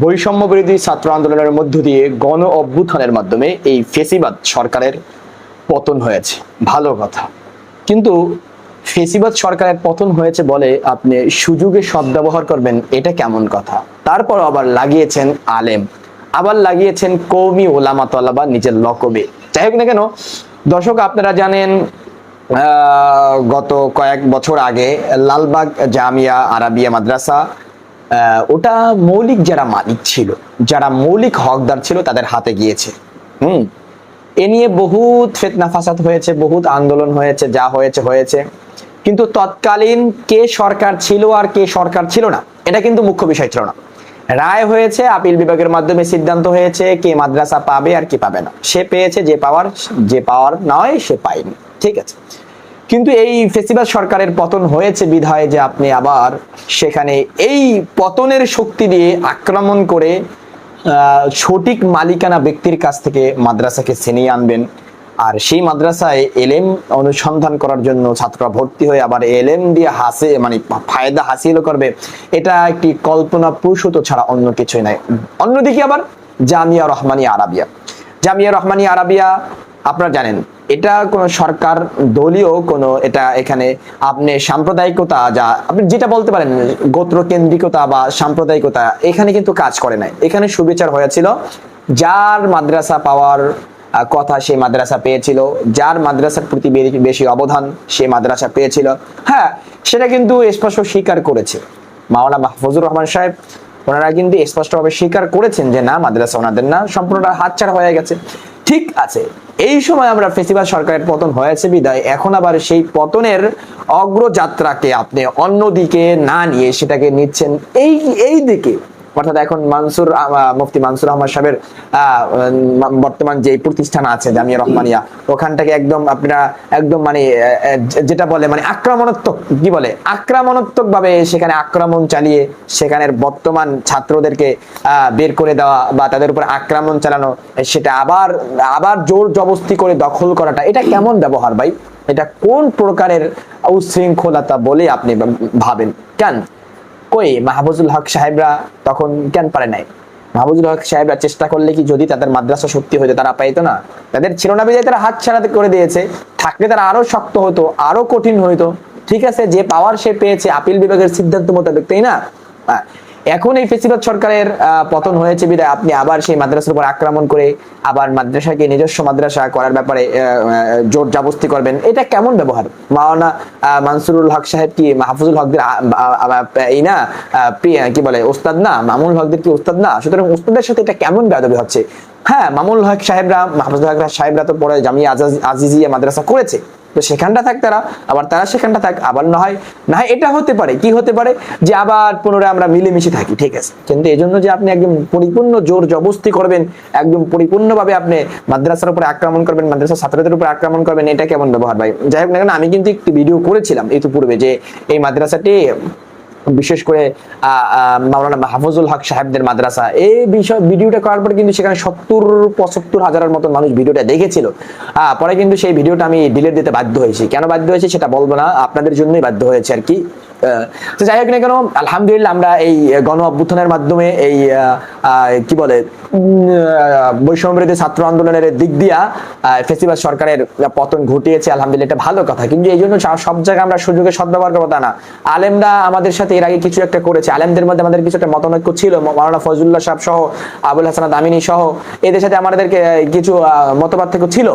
বৈষম্য বিরোধী ছাত্র আন্দোলনের মধ্য দিয়ে গণ অভ্যুত্থানের মাধ্যমে এই ফেসিবাদ সরকারের পতন হয়েছে। ভালো কথা। কিন্তু ফেসিবাদ সরকারের পতন হয়েছে বলে আপনি সুযোগে সদ্ব্যবহার করবেন, এটা কেমন কথা? তারপর আবার লাগিয়েছেন আলেম। আবার লাগিয়েছেন কৌমি ওলামা তলাবা নিজের লকবে যাই হোক না কেন, দর্শক আপনারা জানেন গত কয়েক বছর আগে লালবাগ জামিয়া আরাবিয়া মাদ্রাসা ওটা মৌলিক যারা মালিক ছিল, যারা মৌলিক হকদার ছিল, তাদের হাতে গিয়েছে। হুম? এ নিয়ে বহুত ফেতনা ফাসাদ হয়েছে, বহুত আন্দোলন হয়েছে, যা হয়েছে হয়েছে। কিন্তু তৎকালীন কে সরকার ছিল আর কে সরকার ছিল না, এটা কিন্তু মুখ্য বিষয় ছিল না। রায় হয়েছে, আপিল বিভাগের মাধ্যমে সিদ্ধান্ত হয়েছে কে মাদ্রাসা পাবে আর কি পাবে না। সে পেয়েছে, যে পাওয়ার যে পাওয়ার নয়, সে পায়নি। ঠিক আছে? কিন্তু এই ফেসিবাদ সরকারের পতন হয়েছে বিধায় যে আপনি আবার সেখানে এই পতনের শক্তি দিয়ে আক্রমণ করে সঠিক মালিকানা ব্যক্তির কাছ থেকে মাদ্রাসাকে ছিনিয়ে আনবেন। আর সেই মাদ্রাসায় এলেম অনুসন্ধান করার জন্য ছাত্ররা ভর্তি হয়ে আবার এলেম দিয়ে হাসে মানে ফায়দা হাসিল করবে। এটা একটি কল্পনা প্রসূত ছাড়া অন্য কিছুই নাই। অন্যদিকে আবার জামিয়া রহমানি আরাবিয়া। জামিয়া রহমানি আরাবিয়া, আপনারা জানেন এটা কোনো সরকার, দলীয় কোনো, এটা এখানে আপনি সাম্প্রদায়িকতা যা, আপনি যেটা বলতে পারেন, গোত্র কেন্দ্রিকতা বা সাম্প্রদায়িকতা, এখানে কিন্তু কাজ করে নাই। এখানে সুবিচার হয়েছিল, যার মাদ্রাসা পাওয়ার কথা সেই মাদ্রাসা পেয়েছিল, যার মাদ্রাসার প্রতি বেশি অবদান সেই মাদ্রাসা পেয়েছিল। হ্যাঁ সেটা কিন্তু স্পষ্ট স্বীকার করেছে। মাওলানা মাহফুজুর রহমান সাহেব, ওনারা কিন্তু স্পষ্টভাবে স্বীকার করেছেন যে না, মাদ্রাসা ওনাদের না, সম্পূর্ণটা হাতছাড়া হয়ে গেছে। ঠিক আছে। এই সময় আমরা ফেসিবাদ সরকারের পতন হয়েছে, বিদায়। এখন আবার সেই পতনের অগ্রযাত্রাকে আপনি অন্যদিকে না নিয়ে সেটাকে নিচ্ছেন। এই এই দিকে অর্থাৎ এখন মানসুর মুফতি মানসুর আহমদ সাহেবের বর্তমান যে প্রতিষ্ঠান আছে জামিয়া রহমানিয়া, ওখানটাকে একদম আপনারা একদম মানে যেটা বলে মানে আক্রমণাত্মক, কি বলে? আক্রমণাত্মক ভাবে সেখানে আক্রমণ চালিয়ে সেখানের বর্তমান ছাত্রদেরকে বের করে দেওয়া বা তাদের উপর আক্রমণ চালানো, সেটা আবার আবার জোর জবস্তি করে দখল করাটা, এটা কেমন ব্যবহার ভাই? এটা কোন প্রকারের উশৃঙ্খলতা বলে আপনি ভাবেন? কেন? কই মাহবুজুল হক সাহেবরা তখন কেন পারে নাই? মাহবুজুল হক সাহেবরা চেষ্টা করলে কি যদি তাদের মাদ্রাসা সত্যি হইতো, তারা পাইতো না? তাদের ছিল না বিজয় তারা হাত ছাড়াতে করে দিয়েছে, থাকলে তারা আরও শক্ত হতো, আরও কঠিন হইতো। ঠিক আছে, যে পাওয়ার সে পেয়েছে, আপিল বিভাগের সিদ্ধান্ত মোতাবেক, তাই না? এখন এই ফেসিবাদ সরকারের পতন হয়েছে বিদায় আপনি আবার সেই মাদ্রাসার উপর আক্রমণ করে আবার মাদ্রাসাকে নিজস্ব মাদ্রাসা করার ব্যাপারে জোর জাবস্তি করবেন। এটা কেমন ব্যবহার? মাওলানা মানসুরুল হক সাহেব কি মাহফুজুল হকদের এই না কি বলে, ওস্তাদ না? মামুল হকদের কি ওস্তাদ না? সুতরাং ওস্তাদের সাথে এটা কেমন বেয়াদবি হচ্ছে? হ্যাঁ মামুল হক সাহেবরা, মাহফুজুল হক সাহেবরা তো পরে জামিয়া আজাজ- আজিজিয়া মাদ্রাসা করেছে। তো সেখানটা থাক তারা, আবার তারা সেখানটা থাক, আবার না হয় না হয় এটা হতে পারে। কি হতে পারে? যে আবার পুনরায় আমরা মিলেমিশে থাকি, ঠিক আছে? কিন্তু এই জন্য যে আপনি একদম পরিপূর্ণ জোর জবস্তি করবেন, একদম পরিপূর্ণভাবে আপনি মাদ্রাসার উপরে আক্রমণ করবেন, মাদ্রাসার ছাত্রদের উপরে আক্রমণ করবেন, এটা কেমন ব্যবহার ভাই? যাই হোক না কেন, আমি কিন্তু একটি ভিডিও করেছিলাম ইতিপূর্বে যে এই মাদ্রাসাটি বিশেষ করে মাওলানা মাহফুজুল হক সাহেবদের মাদ্রাসা। এই বিষয়, ভিডিওটা করার পর কিন্তু সেখানে সত্তর, পঁচাত্তর হাজারের মতো মানুষ ভিডিওটা দেখেছিল। পরে কিন্তু সেই ভিডিওটা আমি ডিলিট দিতে বাধ্য হয়েছি। কেন বাধ্য হয়েছি সেটা বলব না, আপনাদের জন্যই বাধ্য হয়েছে আর কি। তো যাই হোক না কেন আলহামদুলিল্লাহ আমরা এই গণ অভ্যুত্থানের মাধ্যমে এই কি বলে বৈষম্যবিরোধী ছাত্র আন্দোলনের দিক দিয়া আহ, ফেসিবাদ সরকারের পতন ঘটিয়েছে আলহামদুলিল্লাহ এটা ভালো কথা। কিন্তু এই জন্য সব- জায়গায় আমরা সুযোগে সদ্ব্যবহার করব তা না। আলেমরা আমাদের সাথে এর আগে কিছু একটা করেছে। আলেমদের মধ্যে আমাদের কিছু একটা মতানৈক্য ছিল। মাওলানা ফজলুল্লাহ সাহেব সহ আবুল হাসান দামিনী সহ এদের সাথে আমাদেরকে কিছু মতপার্থক্য ছিল।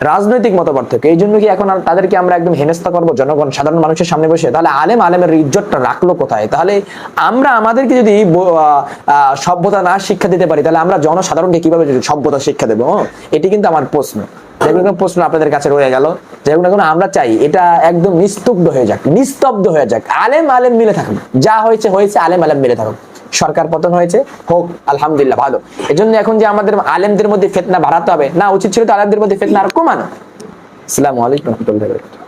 রাজনৈতিক মতপার্থক্য। এই জন্য কি এখন তাদেরকে আমরা একদম হেনস্থা করব? জনগণ সাধারণ মানুষের সামনে বসে? তাহলে আলেম আলেমের ইজ্জতটা রাখল কোথায়? তাহলে আমরা আমাদেরকে যদি সভ্যতা না শিক্ষা দিতে পারি, তাহলে আমরা জনসাধারণকে কীভাবে সভ্যতা শিক্ষা দেবো? এটি কিন্তু আমার প্রশ্ন। প্রশ্ন আপনাদের কাছে রয়ে গেল। আমরা চাই এটা একদম নিস্তব্ধ হয়ে যাক, নিস্তব্ধ হয়ে যাক। আলেম আলেম মিলে থাকুন। যা হয়েছে হয়েছে, আলেম আলেম মিলে সরকার পতন হয়েছে, হোক, আলহামদুলিল্লাহ, ভালো। এজন্য এখন যে আমাদের আলেমদের মধ্যে ফেতনা বাড়াতে হবে, না, উচিত ছিল তো আলেমদের মধ্যে ফেতনা আর কমানো। আসসালামু আলাইকুম রহমতুল্লাহ